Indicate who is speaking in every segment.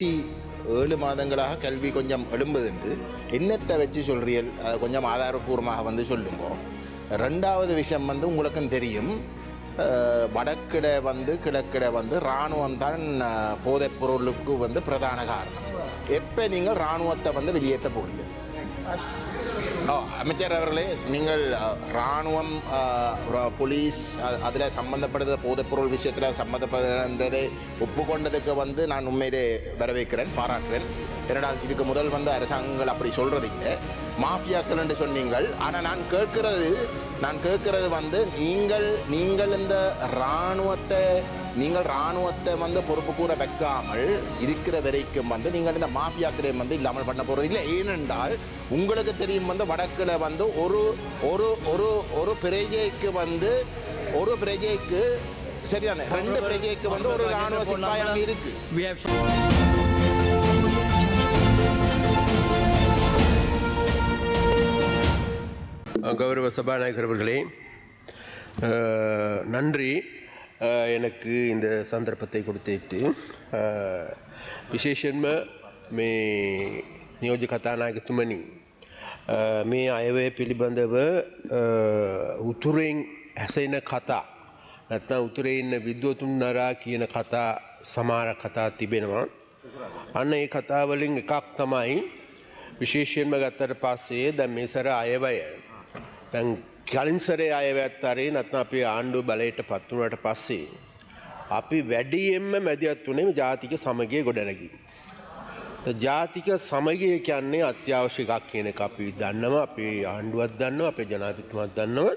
Speaker 1: கடைசி ஏழு மாதங்களாக கல்வி கொஞ்சம் எழும்புதுண்டு. என்னத்தை வச்சு சொல்றீர்கள்? அதை கொஞ்சம் ஆதாரபூர்வமாக வந்து சொல்லுங்க. ரெண்டாவது விஷயம் வந்து உங்களுக்கும் தெரியும். வடக்கிட வந்து கிழக்கிட வந்து இராணுவம் தான் போதைப் பொருளுக்கு வந்து பிரதான காரணம். எப்போ நீங்கள் இராணுவத்தை வந்து வெளியேற்ற போகிறீங்க அமைச்சர் அவர்களே நீங்கள் இராணுவம் போலீஸ் அதில் சம்பந்தப்படுற போதைப்பொருள் விஷயத்தில் சம்மந்தப்படுறதை ஒப்புக்கொண்டதுக்கு வந்து நான் உண்மையிலே வரவேற்கிறேன் பாராட்டுறேன் ஏனென்றால் இதுக்கு முதல் வந்து அரசாங்கங்கள் அப்படி சொல்கிறது இல்லை மாஃபியாக்கள் என்று சொன்னீங்கள் ஆனால் நான் கேட்கிறது நான் கேட்கிறது வந்து நீங்கள் நீங்கள் இந்த இராணுவத்தை நீங்கள் இராணுவத்தை வந்து பொறுப்பு கூற வைக்காமல் இருக்கிற வரைக்கும் வந்து நீங்கள் இந்த மாஃபியாக்கிடையும் வந்து இல்லாமல் பண்ண போகிறது இல்லை ஏனென்றால் உங்களுக்கு தெரியும் வந்து வடக்கில் வந்து ஒரு ஒரு ஒரு ஒரு பிரஜைக்கு வந்து ஒரு பிரஜைக்கு சரிதானே? ரெண்டு பிரஜைக்கு வந்து ஒரு இராணுவ சிப்பாய் அங்கே இருக்கு.
Speaker 2: We have
Speaker 3: கௌரவ சபாநாயகர் அவர்களே நன்றி. எனக்கு இந்த சந்தர்ப்பத்தை கொடுத்துட்டு அஹ், විශේෂෙන්ම මේ නියෝජ කතානායකතුමනි අ, මේ අයවය පිළිබඳව අ, උතුරෙන් ඇසෙන කතා නැත්නම් උතුරේ ඉන්න විද්වතුන් නරා කියන කතා සමාර කතා තිබෙනවා අන්න ඒ කතාවලින් එකක් තමයි විශේෂයෙන්ම ගත්තට පස්සේ දැන් මේ සැර අයවැය දැන් කලින් සැරේ අයවැයත් හරි නැත්නම් අපේ ආණ්ඩුව බලයට පත් වුණාට පස්සේ අපි වැඩියෙන්ම මැදිහත් වුණේ ජාතික සමගිය ගොඩනැගීම. ත ජාතික සමගිය කියන්නේ අත්‍යවශ්‍ය එකක් කියන එක අපි දන්නවා අපේ ආණ්ඩුවත් දන්නවා අපේ ජනාධිපතිතුමාත් දන්නවා.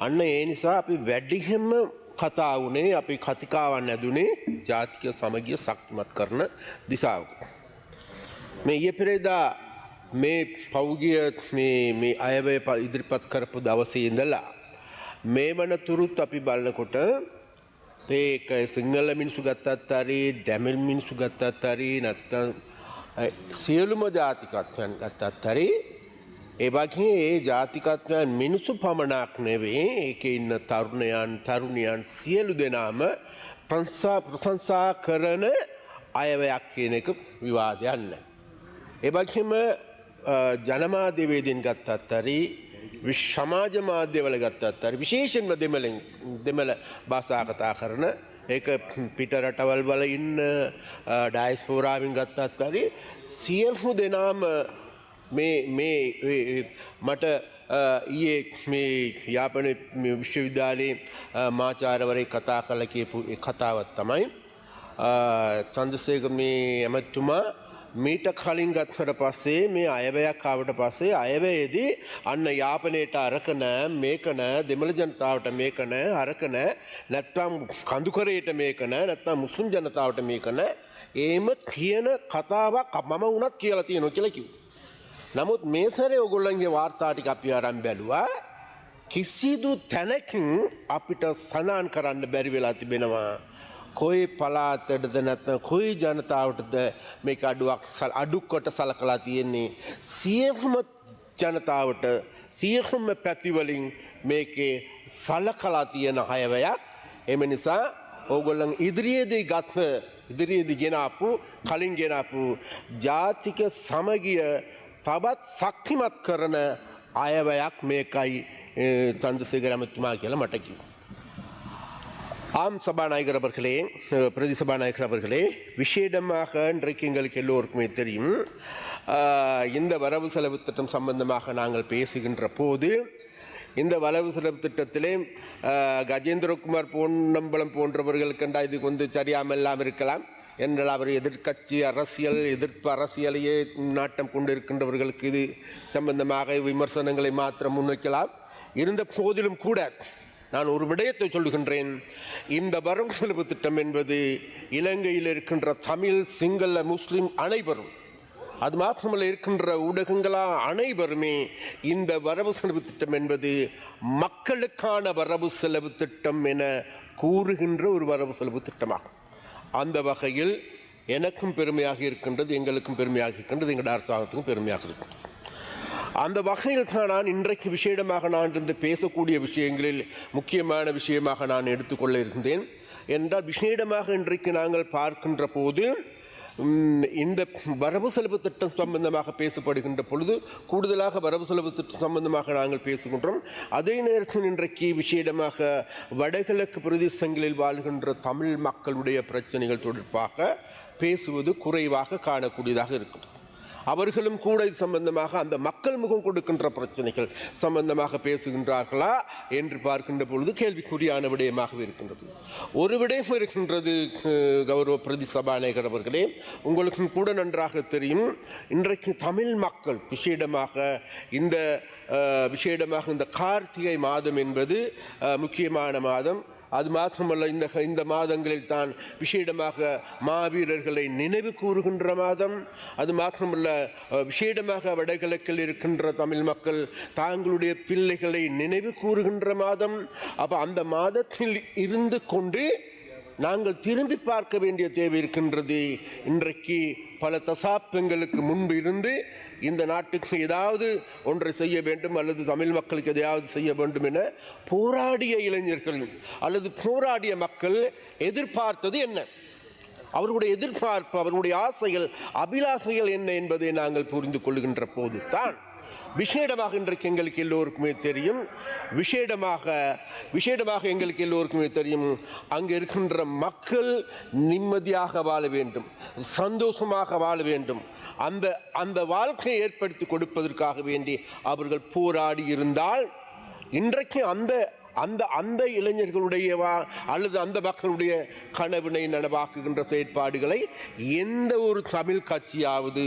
Speaker 3: අන්න ඒ නිසා අපි වැඩිහෙන්ම කතා වුණේ අපි කතිකාවන් ඇදුනේ ජාතික සමගිය ශක්තිමත් කරන දිසාවක. මේ ඊයේ පෙරේදා මේ පෞගිය මේ මේ අයවැය ප- ඉදිරිපත් කරපු දවසේ ඉඳලා මේ වන තුරුත් අපි බලනකොට ඒක සිංහල මිනිසු ගත්තත් හරි ඩැමිල් මිනිසු ගත්තත් හරි නැත්තම් අ, සියලුම ජාතිකත්වයන් ගත්තත් හරි ඒ වගේ ඒ ජාතිකත්වයන් මිනිසු පමණක් නෙවේ ඒක ඉන්න තරුණයන් තරුණියන් සියලු දෙනාම ප්‍රංසා ප්‍රසංසා කරන අයවයක් කියන එක විවාදයන්න. එබැගේම ජනමාධ්‍යවේදීන් ගත්තත් හරි විශ්- සමාජ මාධ්‍යවල ගත්තත් හරි විශේෂයෙන්ම දෙමළෙන් දෙමළ භාෂා කතා කරන ඒක පිට රටවල් වල ඉන්න ඩයිස් පෝරාවින් ගත්තත් හරි සියල්හු දෙනාම මේ මේ ඒ- ඒ මට ඊයේ මේ යාපන විශ්වවිද්‍යාලයේ මාචාරවරය කතා කල කියපු ඒ කතාවත් තමයි චන්දසේක මේ ඇමැත්තුමා මීට කලින් ගත්වට පස්සේ මේ අයවැයක් ආවට පස්සේ අයවැයේදී අන්න යාපනයට අරක නෑ මේක නෑ දෙමළ ජනතාවට මේක නෑ අරක නෑ නැත්තම් කඳුකරයට මේක නෑ නැත්තම් මුස්ලිම් ජනතාවට මේක නෑ. ඒම කියන කතාවක් මම වුණත් කියලා තියෙනවා කියලා කිව්වා. නමුත් මේ සැරේ ඔගොල්ලන්ගේ වාර්තා ටික අපි අරන් බැලුවා. කිසිදු තැනකින් අපිට සඳහන් කරන්න බැරි වෙලා තිබෙනවා. කොයි පලාතටද නැත්නම් කොයි ජනතාවටද මේක අඩුවක් සල්- අඩුක්කොට සලකලා තියෙන්නේ සියලුම ජනතාවට සියලුම පැතිවලින් මේකේ සලකලා තියෙන අයවයක් එම නිසා ඕගොල්ලන් ඉදිරියේදී ගත්ත ඉදිරියේදී ගෙනාපු කලින් ගෙනාපු ජාතික සමගිය තවත් ශක්තිමත් කරන අයවයක් මේකයි චන්දසේකර ඇමතුමා කියලා මට කිව්වා. ஆம் சபாநாயகர் அவர்களே பிரதி சபாநாயகர் அவர்களே விஷேடமாக இன்றைக்கு எங்களுக்கு எல்லோருக்குமே தெரியும் இந்த வரவு செலவு திட்டம் சம்பந்தமாக நாங்கள் பேசுகின்ற போது இந்த வரவு செலவு திட்டத்திலே கஜேந்திரகுமார் பொன்னம்பலம் போன்றவர்கள் கண்டா இது வந்து சரியாமெல்லாம் இருக்கலாம் என்றால் அவர் எதிர்க்கட்சி அரசியல் எதிர்ப்பு அரசியலையே நாட்டம் கொண்டிருக்கின்றவர்களுக்கு இது சம்பந்தமாக விமர்சனங்களை மாத்திரம் முன்வைக்கலாம். இருந்த போதிலும் கூட நான் ஒரு விடயத்தை சொல்லுகின்றேன். இந்த வரவு செலவு திட்டம் என்பது இலங்கையில் இருக்கின்ற தமிழ் சிங்கள முஸ்லீம் அனைவரும் அது மாத்திரமல்ல இருக்கின்ற ஊடகங்களா அனைவருமே இந்த வரவு செலவு திட்டம் என்பது மக்களுக்கான வரவு செலவு திட்டம் என கூறுகின்ற ஒரு வரவு செலவு திட்டமாகும். அந்த வகையில் எனக்கும் பெருமையாக இருக்கின்றது எங்களுக்கும் பெருமையாக இருக்கின்றது எங்கள் அரசாங்கத்துக்கும் பெருமையாக இருக்கின்றது. அந்த வகையில் தான் நான் இன்றைக்கு விஷேடமாக நான் இருந்து பேசக்கூடிய விஷயங்களில் முக்கியமான விஷயமாக நான் எடுத்துக்கொள்ள இருந்தேன். என்றால் விஷேடமாக இன்றைக்கு நாங்கள் பார்க்கின்ற போது இந்த வரவு செலவு திட்டம் சம்பந்தமாக பேசப்படுகின்ற பொழுது கூடுதலாக வரவு செலவு திட்டம் சம்பந்தமாக நாங்கள் பேசுகின்றோம். அதே நேரத்தில் இன்றைக்கு விசேடமாக வடகிழக்கு பிரதேசங்களில் வாழ்கின்ற தமிழ் மக்களுடைய பிரச்சனைகள் தொடர்பாக பேசுவது குறைவாக காணக்கூடியதாக இருக்கிறது அவர்களும் கூட இது சம்பந்தமாக அந்த மக்கள் முகம் கொடுக்கின்ற பிரச்சனைகள் சம்பந்தமாக பேசுகின்றார்களா என்று பார்க்கின்ற பொழுது கேள்விக்குறியான விடயமாகவே இருக்கின்றது. ஒரு விடயம் இருக்கின்றது கௌரவ பிரதி சபாநாயகர் அவர்களே உங்களுக்கும் கூட நன்றாக தெரியும். இன்றைக்கு தமிழ் மக்கள் விசேடமாக இந்த விசேடமாக இந்த கார்த்திகை மாதம் என்பது முக்கியமான மாதம். அது மாத்திரமல்ல இந்த இந்த மாதங்களில் தான் விசேடமாக மாவீரர்களை நினைவு கூறுகின்ற மாதம். அது மாத்திரமல்ல விசேடமாக வடகிழக்கில் இருக்கின்ற தமிழ் மக்கள் தாங்களுடைய பிள்ளைகளை நினைவு கூறுகின்ற மாதம். அப்போ அந்த மாதத்தில் இருந்து கொண்டு நாங்கள் திரும்பி பார்க்க வேண்டிய தேவை இருக்கின்றது. இன்றைக்கு பல தசாப்தங்களுக்கு முன்பு இருந்து இந்த நாட்டுக்கு ஏதாவது ஒன்று செய்ய வேண்டும் அல்லது தமிழ் மக்களுக்கு எதையாவது செய்ய வேண்டும் என போராடிய இளைஞர்கள் அல்லது போராடிய மக்கள் எதிர்பார்த்தது என்ன? அவர்களுடைய எதிர்பார்ப்பு அவர்களுடைய ஆசைகள் அபிலாசைகள் என்ன என்பதை நாங்கள் புரிந்து கொள்கின்ற போது தான் விசேடமாக இன்றைக்கு எங்களுக்கு எல்லோருக்குமே தெரியும். விசேடமாக விசேடமாக எங்களுக்கு எல்லோருக்குமே தெரியும். அங்கே இருக்கின்ற மக்கள் நிம்மதியாக வாழ வேண்டும். சந்தோஷமாக வாழ வேண்டும். அந்த அந்த வாழ்க்கையை ஏற்படுத்தி கொடுப்பதற்காக வேண்டி அவர்கள் போராடி இருந்தால் இன்றைக்கு அந்த அந்த அந்த இளைஞர்களுடைய வா- அல்லது அந்த மக்களுடைய கனவினை நனவாக்குகின்ற செயற்பாடுகளை எந்த ஒரு தமிழ் கட்சியாவது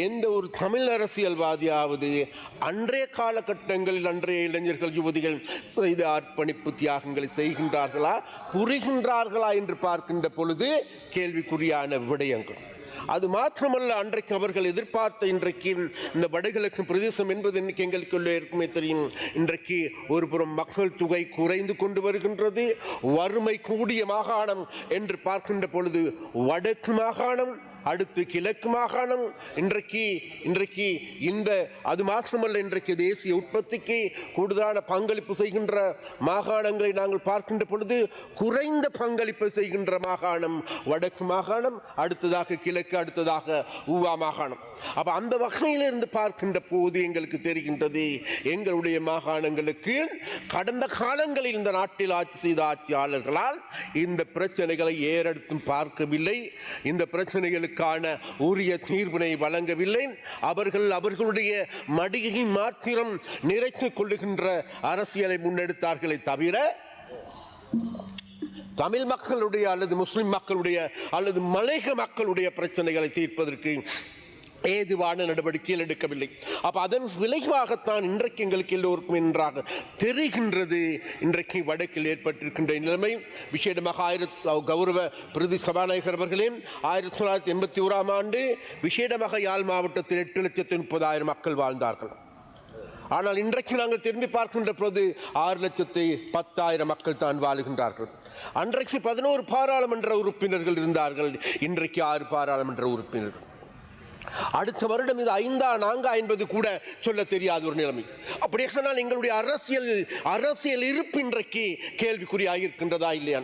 Speaker 3: எந்த ஒரு தமிழ் அரசியல்வாதியாவது அன்றைய காலகட்டங்களில் அன்றைய இளைஞர்கள் யுவதிகள் செய்த அர்ப்பணிப்பு தியாகங்களை செய்கின்றார்களா புரிகின்றார்களா என்று பார்க்கின்ற பொழுது கேள்விக்குறியான விடயங்கள். அது மாத்திரமல்ல அன்றைக்கு அவர்கள் எதிர்பார்த்த இன்றைக்கு இந்த வடகிழக்கு பிரதேசம் என்பது இன்னைக்கு எங்களுக்குள்ளே இருக்குமே தெரியும். இன்றைக்கு ஒரு புறம் மக்கள் தொகை குறைந்து கொண்டு வருகின்றது வறுமை கூடிய மாகாணம் என்று பார்க்கின்ற பொழுது வடக்கு மாகாணம் அடுத்து கிழக்கு மாகாணம். இன்றைக்கு இன்றைக்கு இந்த அது மாத்திரமல்ல இன்றைக்கு தேசிய உற்பத்திக்கு கூடுதலான பங்களிப்பு செய்கின்ற மாகாணங்களை நாங்கள் பார்க்கின்ற பொழுது குறைந்த பங்களிப்பு செய்கின்ற மாகாணம் வடக்கு மாகாணம் அடுத்ததாக கிழக்கு அடுத்ததாக ஊவா மாகாணம். அப்போ அந்த வகையிலிருந்து பார்க்கின்ற போது எங்களுக்கு தெரிகின்றது எங்களுடைய மாகாணங்களுக்கு கடந்த காலங்களில் இந்த நாட்டில் ஆட்சி செய்த ஆட்சியாளர்களால் இந்த பிரச்சனைகளை ஏறெடுத்தும் பார்க்கவில்லை. இந்த பிரச்சனைகளுக்கு அவர்களுக்கான உரிய தீர்வினை வழங்கவில்லை. அவர்கள் அவர்களுடைய மடியை மாத்திரம் நிறைத்துக் கொள்ளுகின்ற அரசியலை முன்னெடுத்தார்களே தவிர தமிழ் மக்களுடைய அல்லது முஸ்லிம் மக்களுடைய அல்லது மலைக மக்களுடைய பிரச்சனைகளை தீர்ப்பதற்கு ஏதுவான நடவடிக்கைகள் எடுக்கவில்லை. அப்போ அதன் விளைவாகத்தான் இன்றைக்கு எங்களுக்கு எல்லோருக்கும் என்றாக தெரிகின்றது. இன்றைக்கு வடக்கில் ஏற்பட்டிருக்கின்ற நிலைமை. விசேடமாக ஆயிரத்து கௌரவ பிரதி சபாநாயகர் அவர்களே ஆயிரத்தி தொள்ளாயிரத்தி எண்பத்தி ஓராம் ஆண்டு விசேடமாக யாழ் மாவட்டத்தில் எட்டு லட்சத்தி முப்பதாயிரம் மக்கள் வாழ்ந்தார்கள். ஆனால் இன்றைக்கு நாங்கள் திரும்பி பார்க்கின்ற பொழுது ஆறு லட்சத்தி பத்தாயிரம் மக்கள் தான் வாழுகின்றார்கள். அன்றைக்கு பதினோரு பாராளுமன்ற உறுப்பினர்கள் இருந்தார்கள். இன்றைக்கு ஆறு பாராளுமன்ற உறுப்பினர்கள். அடுத்த வருடம் இது ஐந்தா நாங்கா என்பது கூட சொல்ல தெரியாத ஒரு நிலைமை. அப்படி சொன்னால் எங்களுடைய அரசியல் அரசியல் இருப்பு இன்றைக்கு கேள்விக்குறியாக இருக்கின்றதா இல்லையா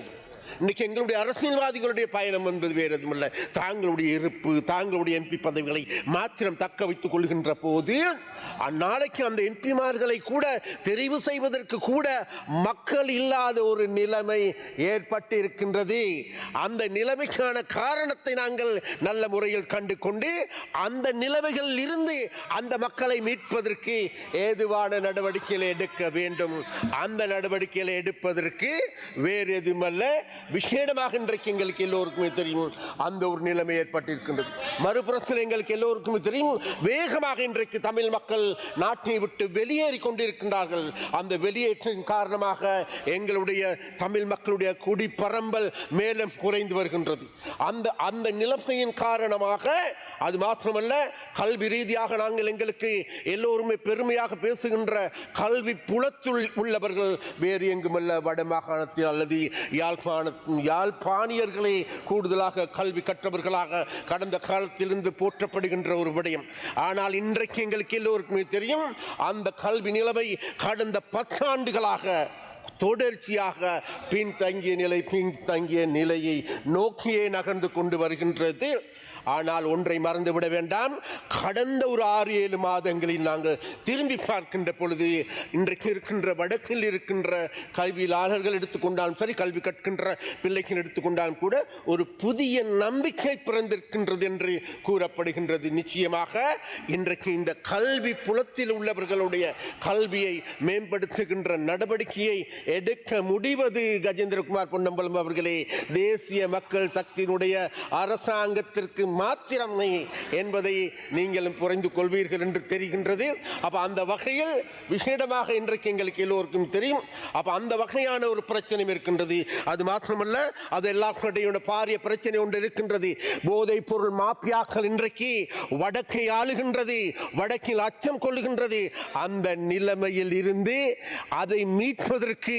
Speaker 3: இன்னைக்கு எங்களுடைய அரசியல்வாதிகளுடைய பயணம் என்பது வேறு எதுவுமில்லை தாங்களுடைய இருப்பு தாங்களுடைய எம்பி பதவிகளை மாத்திரம் தக்க வைத்துக் கொள்கின்ற போது அந்நாளைக்கு அந்த எம்பிமார்களை கூட தெரிவு செய்வதற்கு கூட மக்கள் இல்லாத ஒரு நிலைமை ஏற்பட்டு இருக்கின்றது அந்த நிலைமைக்கான காரணத்தை நாங்கள் நல்ல முறையில் கண்டு கொண்டு அந்த நிலைமைகளில் இருந்து அந்த மக்களை மீட்பதற்கு ஏதுவான நடவடிக்கைகளை எடுக்க வேண்டும். அந்த நடவடிக்கைகளை எடுப்பதற்கு வேறு எதுவுமல்ல. விசேடமாக இன்றைக்கு எங்களுக்கு எல்லோருக்குமே தெரியும் அந்த ஒரு நிலைமை ஏற்பட்டிருக்கின்றது. மறுபுறத்தில் எங்களுக்கு எல்லோருக்குமே தெரியும் வேகமாக இன்றைக்கு தமிழ் மக்கள் நாட்டை விட்டு வெளியேறி கொண்டிருக்கின்றார்கள். அந்த வெளியேற்றின் காரணமாக எங்களுடைய தமிழ் மக்களுடைய குடிப்பரம்பல் மேலும் குறைந்து வருகின்றது. அந்த அந்த நிலைமையின் காரணமாக அது மாத்திரமல்ல கல்வி ரீதியாக நாங்கள் எங்களுக்கு எல்லோருமே பெருமையாக பேசுகின்ற கல்வி புலத்துள் உள்ளவர்கள் வேறு எங்குமல்ல வட மாகாணத்தில் அல்லது யாழ்ப்பாண யாழ்ப்பாணியர்களே கூடுதலாக கல்வி கற்றவர்களாக கடந்த காலத்திலிருந்து போற்றப்படுகின்ற ஒரு விடயம். ஆனால் இன்றைக்கு எங்களுக்கு எல்லோருக்குமே தெரியும் அந்த கல்வி நிலவை கடந்த பத்தாண்டுகளாக தொடர்ச்சியாக பின்தங்கிய நிலை பின்தங்கிய நிலையை நோக்கியே நகர்ந்து கொண்டு வருகின்றது. ஆனால் ஒன்றை மறந்துவிட வேண்டாம். கடந்த ஒரு ஆறு ஏழு மாதங்களில் நாங்கள் திரும்பி பார்க்கின்ற பொழுது இன்றைக்கு இருக்கின்ற வடக்கில் இருக்கின்ற கல்வியாளர்கள் எடுத்துக்கொண்டாலும் சரி கல்வி கற்கின்ற பிள்ளைகள் எடுத்துக்கொண்டாலும் கூட ஒரு புதிய நம்பிக்கை பிறந்திருக்கின்றது என்று கூறப்படுகின்றது. நிச்சயமாக இன்றைக்கு இந்த கல்வி புலத்தில் உள்ளவர்களுடைய கல்வியை மேம்படுத்துகின்ற நடவடிக்கையை எடுக்க முடிவது கஜேந்திரகுமார் பொன்னம்பலம் அவர்களே. தேசிய மக்கள் சக்தியினுடைய அரசாங்கத்திற்கு மாத்திரமே என்பதை நீங்களும் புரிந்து கொள்வீர்கள் என்று தெரிகின்றது. அப்போ அந்த வகையில் விசேடமாக இன்றைக்கு எங்களுக்கு எல்லோருக்கும் தெரியும். அப்போ அந்த வகையான ஒரு பிரச்சனையும் இருக்கின்றது. அது மாத்திரமல்ல அது எல்லாருடைய பாரிய பிரச்சனை ஒன்று இருக்கின்றது. போதைப் பொருள் மாப்பியாக்கள் இன்றைக்கு வடக்கை ஆளுகின்றது வடக்கில் அச்சம் கொள்ளுகின்றது. அந்த நிலைமையில் இருந்து அதை மீட்பதற்கு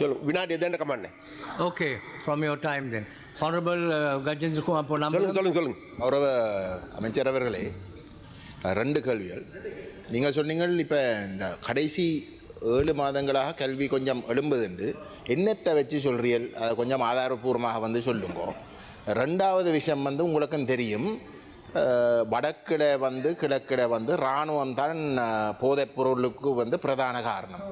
Speaker 3: சொல்லு வினாடி எதேண்ட கமாண்ணே
Speaker 2: Okay, from your time then. Honorable uh, Gajendra Kumar
Speaker 3: சொல்லுங்க. சொல்லுங்க சொல்லுங்க.
Speaker 1: கௌரவ அமைச்சர் அவர்களே ரெண்டு கேள்விகள். நீங்கள் சொன்னீங்கள் இப்போ இந்த கடைசி ஏழு மாதங்களாக கல்வி கொஞ்சம் எழும்புதுண்டு என்னத்தை வச்சு சொல்றீர்கள்? அதை கொஞ்சம் ஆதாரபூர்வமாக வந்து சொல்லுங்க. ரெண்டாவது விஷயம் வந்து உங்களுக்கும் தெரியும். வடக்கில் வடக்கிட வந்து கிழக்கிட வந்து இராணுவம் தான் போதைப் பொருளுக்கு வந்து பிரதான காரணம்.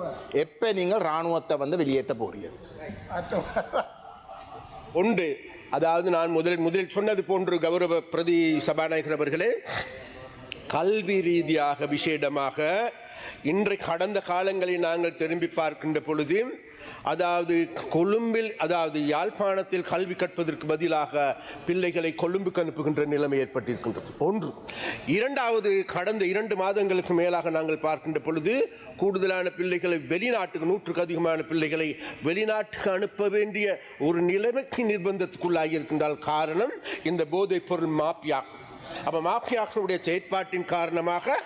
Speaker 1: எப்போ நீங்கள் இராணுவத்தை வந்து வெளியேற்ற போறீர்கள்?
Speaker 3: ஒன்று அதாவது நான் முதலில் முதலில் சொன்னது போன்று கௌரவ பிரதி சபாநாயகர் அவர்களே கல்வி ரீதியாக விசேடமாக இன்றை கடந்த காலங்களில் நாங்கள் திரும்பி பார்க்கின்ற பொழுது அதாவது கொழும்பில் அதாவது யாழ்ப்பாணத்தில் கல்வி கற்பதற்கு பதிலாக பிள்ளைகளை கொழும்புக்கு அனுப்புகின்ற நிலைமை ஏற்பட்டிருக்கின்றது. ஒன்று இரண்டாவது கடந்த இரண்டு மாதங்களுக்கு மேலாக நாங்கள் பார்க்கின்ற பொழுது கூடுதலான பிள்ளைகளை வெளிநாட்டுக்கு நூற்றுக்கு அதிகமான பிள்ளைகளை வெளிநாட்டுக்கு அனுப்ப வேண்டிய ஒரு நிலைமைக்கு நிர்பந்தத்துக்குள்ளாகியிருக்கின்றால் காரணம் இந்த போதைப் பொருள் மாப்பியா அப்போ மாஃபியாக்களுடைய செயற்பாட்டின் காரணமாக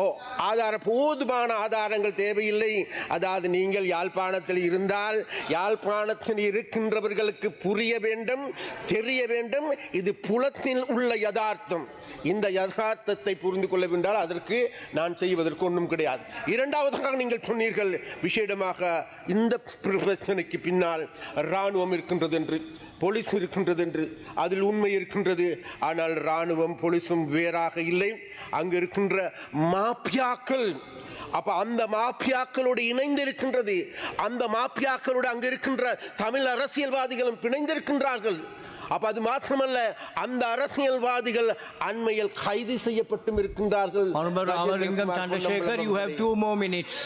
Speaker 3: ஓ ஆதார போதுமான ஆதாரங்கள் தேவையில்லை. அதாவது நீங்கள் யாழ்ப்பாணத்தில் இருந்தால் யாழ்ப்பாணத்தில் இருக்கின்றவர்களுக்கு புரிய வேண்டும் தெரிய வேண்டும் இது புலத்தில் உள்ள யதார்த்தம். இந்த யதார்த்தத்தை புரிந்து கொள்ளவென்றால் அதற்கு நான் செய்வதற்கு ஒன்றும் கிடையாது. இரண்டாவதாக நீங்கள் சொன்னீர்கள் விசேடமாக இந்த பிரச்சனைக்கு பின்னால் இராணுவம் இருக்கின்றது என்று போலீஸ் இருக்கின்றது என்று அதில் உண்மை இருக்கின்றது. ஆனால் இராணுவம் போலீஸும் வேறாக இல்லை. அங்கு இருக்கின்ற மாப்பியாக்கள் அப்ப அந்த மாப்பியாக்களோடு இணைந்து இருக்கின்றது அந்த மாப்பியாக்களோடு அங்கு இருக்கின்ற தமிழ் அரசியல்வாதிகளும் பிணைந்திருக்கின்றார்கள். அப்ப அது மாத்திரமல்ல அந்த அரசியல்வாதிகள் அண்மையில் கைது செய்யப்பட்டும் இருக்கின்றார்கள்
Speaker 2: you have two more minutes.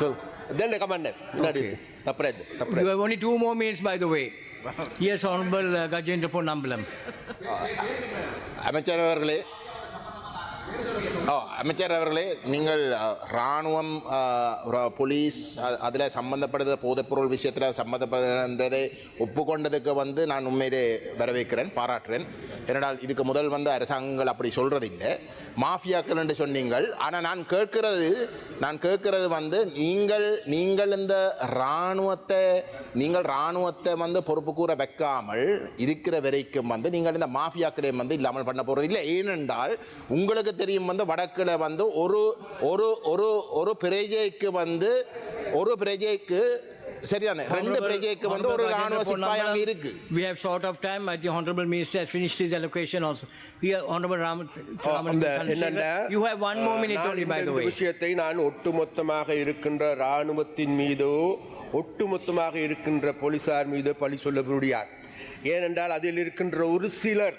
Speaker 3: சொல் தென்ன கமாண்ட. தப்புறது
Speaker 2: You
Speaker 3: தப்புறது
Speaker 2: have only two more minutes, by the way. Yes, Honorable uh, Gajendra Ponnambalam.
Speaker 1: அமைச்சர் அவர்களே அமைச்சர் அவர்களே நீங்கள் இராணுவம் போலீஸ் அதில் சம்மந்தப்படுத போதைப்பொருள் விஷயத்தில் சம்மந்தப்படுன்றதை ஒப்புக்கொண்டதுக்கு வந்து நான் உண்மையிலே வரவேற்கிறேன் பாராட்டுறேன். ஏனென்றால் இதுக்கு முதல் வந்து அரசாங்கங்கள் அப்படி சொல்கிறதில்லை மாஃபியாக்கள் என்று சொன்னீங்கள். ஆனால் நான் கேட்கிறது நான் கேட்கிறது வந்து நீங்கள் நீங்கள் இந்த இராணுவத்தை நீங்கள் இராணுவத்தை வந்து பொறுப்பு கூற வைக்காமல் இருக்கிற வரைக்கும் வந்து நீங்கள் இந்த மாஃபியாக்களையும் வந்து இல்லாமல் பண்ண போகிறது இல்லை ஏனென்றால் உங்களுக்கு தெரியும் வந்து வடக்கில் வந்து ஒரு ஒரு ஒரு ஒரு பிரஜைக்கு வந்து ஒரு பிரஜைக்கு சரிதானே ரெண்டு பிரஜைக்கு வந்து ஒரு ராணுவ சிப்பாய் அங்கே இருக்கு
Speaker 2: We have short of time. I think Honorable Minister has finished his allocation also. Here, Honorable Ram, you have one more minute
Speaker 3: நான்
Speaker 2: only, by
Speaker 3: இந்த-
Speaker 2: the
Speaker 3: இந்த
Speaker 2: way.
Speaker 3: விஷயத்தை நான் ஒட்டுமொத்தமாக இருக்கின்ற இராணுவத்தின் மீதோ ஒட்டுமொத்தமாக இருக்கின்ற போலீசார் மீது பழி சொல்ல முடியாது ஏனென்றால் அதில் இருக்கின்ற ஒரு சிலர்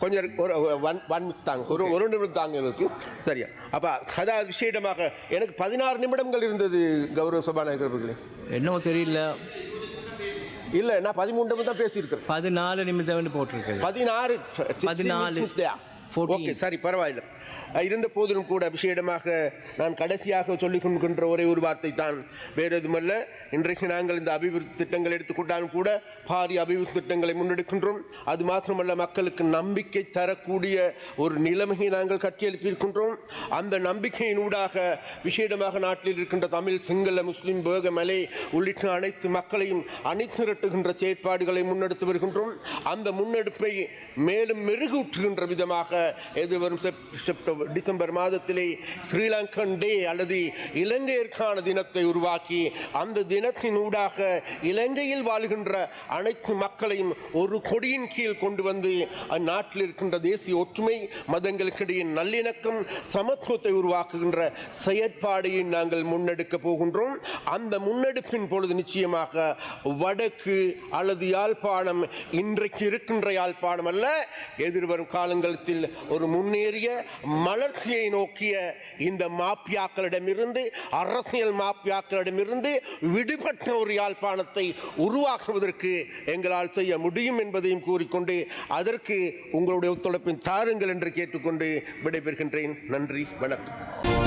Speaker 3: கொஞ்சம் ஒரு ஒன் ஒன் மினிட்ஸ் தாங்க. ஒரு ஒரு நிமிடம் தாங்க எனக்கு சரியா. அப்போ அதாவது விசேடமாக எனக்கு பதினாறு நிமிடங்கள் இருந்தது கௌரவ சபாநாயகர் அவர்களே.
Speaker 2: என்னவோ தெரியல.
Speaker 3: இல்லை நான் நிமிடம் தான் பேசியிருக்கிறேன்.
Speaker 2: பதினாலு நிமிடம் போட்டிருக்கு
Speaker 3: பதினாறு
Speaker 2: பதினாலு.
Speaker 3: ஓகே சரி பரவாயில்லை. இருந்த போதிலும் கூட விசேடமாக நான் கடைசியாக சொல்லிக் கொள்கின்ற ஒரே ஒரு வார்த்தை தான் வேறு எதுவுமல்ல. இன்றைக்கு நாங்கள் இந்த அபிவிருத்தி திட்டங்கள் எடுத்துக்கொண்டாலும் கூட பாரிய அபிவிருத்தி திட்டங்களை முன்னெடுக்கின்றோம். அது மாத்திரமல்ல மக்களுக்கு நம்பிக்கை தரக்கூடிய ஒரு நிலைமையை நாங்கள் கட்டியெழுப்பியிருக்கின்றோம். அந்த நம்பிக்கையின் ஊடாக விசேடமாக நாட்டில் இருக்கின்ற தமிழ் சிங்கள முஸ்லீம் பேக மலை உள்ளிட்ட அனைத்து மக்களையும் அணிதிரட்டுகின்ற செயற்பாடுகளை முன்னெடுத்து வருகின்றோம். அந்த முன்னெடுப்பை மேலும் மெருகூற்றுகின்ற விதமாக எதிர்வரும் செப் செப்டம்பர் டிசம்பர் மாதத்திலே ஸ்ரீலங்கன் டே அல்லது இலங்கையிற்கான தினத்தை உருவாக்கி அந்த தினத்தின் ஊடாக இலங்கையில் வாழ்கின்ற அனைத்து மக்களையும் ஒரு கொடியின் கீழ் கொண்டு வந்து அந்நாட்டில் இருக்கின்ற தேசிய ஒற்றுமை மதங்களுக்கிடையே நல்லிணக்கம் சமத்துவத்தை உருவாக்குகின்ற செயற்பாடையை நாங்கள் முன்னெடுக்க போகின்றோம். அந்த முன்னெடுப்பின் பொழுது நிச்சயமாக வடக்கு அல்லது யாழ்ப்பாணம் இன்றைக்கு இருக்கின்ற யாழ்ப்பாணம் அல்ல எதிர்வரும் காலங்களில் ஒரு முன்னேறிய மலர்ச்சியை நோக்கிய இந்த மாப்பியாக்களிடமிருந்து அரசியல் மாப்பியாக்களிடமிருந்து விடுபட்ட ஒரு யாழ்ப்பாணத்தை உருவாக்குவதற்கு எங்களால் செய்ய முடியும் என்பதையும் கூறிக்கொண்டு அதற்கு உங்களுடைய ஒத்துழைப்பின் தாருங்கள் என்று கேட்டுக்கொண்டு விடைபெறுகின்றேன். நன்றி வணக்கம்.